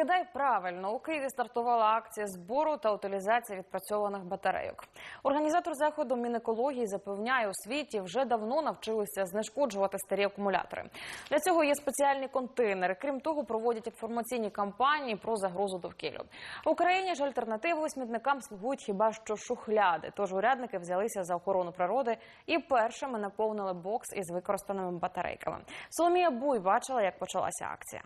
Кидай правильно у Києві стартувала акція збору та утилізації відпрацьованих батарейок. Організатор заходу Мінекології запевняє, у світі вже давно навчилися знешкоджувати старі акумулятори. Для цього є спеціальні контейнери. Крім того, проводять інформаційні кампанії про загрозу довкіллю. В Україні ж альтернативою смітникам слугують хіба що шухляди. Тож урядники взялися за охорону природи і першими наповнили бокс із використаними батарейками. Соломія Буй бачила, як почалася акція.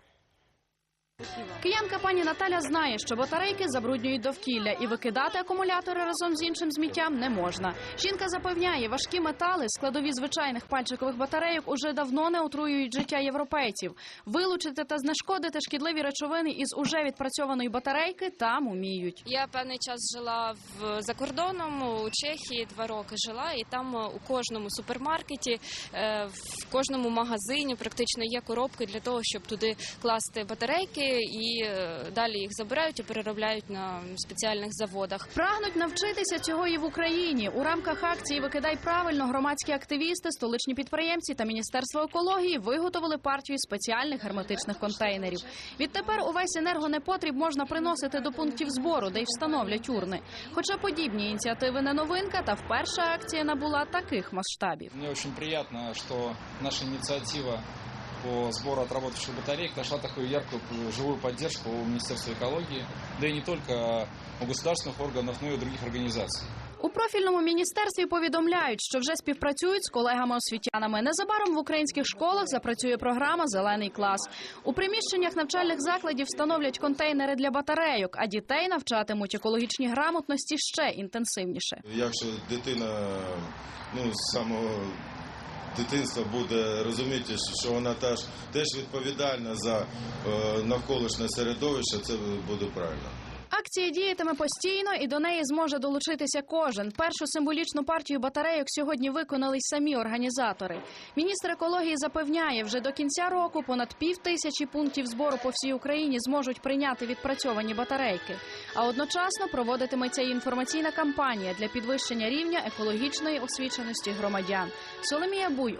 Киянка пані Наталя знає, що батарейки забруднюють довкілля і викидати акумулятори разом з іншим зміттям не можна. Жінка запевняє, важкі метали, складові звичайних пальчикових батарейок, уже давно не отруюють життя європейців. Вилучити та знешкодити шкідливі речовини із уже відпрацьованої батарейки там уміють. Я певний час жила в за кордоном у Чехії. Два роки жила, і там е, у кожному супермаркеті, е, в кожному магазині практично є коробки для того, щоб туди класти батарейки, і е, далі їх забирають і переробляють на спеціальних заводах. Прагнуть навчитися цього і в Україні. У рамках акції Викидай правильно громадські активісти, столичні підприємці та міністерство екології виготовили партію спеціальних герметичних контейнерів. Відтепер увесь енергонепотріб можна приносити до пунктів збору, де й встановлять урни. Хоча подібні ініціативи не новинка, та вперша акція набула таких масштабів. Мне очень приятно, что наша инициатива по сбору отработавших батареек нашла такую яркую живую поддержку у Министерства экологии, да и не только у государственных органов, но и у других организаций. У профільному міністерстві повідомляють, що вже співпрацюють з колегами-освітянами. Незабаром в українських школах запрацює програма Зелений клас. У приміщеннях навчальних закладів встановлять контейнери для батарейок, а дітей навчатимуть екологічній грамотності ще інтенсивніше. Якщо дитина ну, з самого дитинства буде розуміти, що вона теж, теж відповідальна за е, навколишнє середовище, це буде правильно. Акція діятиме постійно і до неї зможе долучитися кожен. Першу символічну партію батарейок сьогодні виконали й самі організатори. Міністр екології запевняє, вже до кінця року понад пів тисячі пунктів збору по всій Україні зможуть прийняти відпрацьовані батарейки. А одночасно проводитиметься і інформаційна кампанія для підвищення рівня екологічної освіченості громадян. Соломія Буй.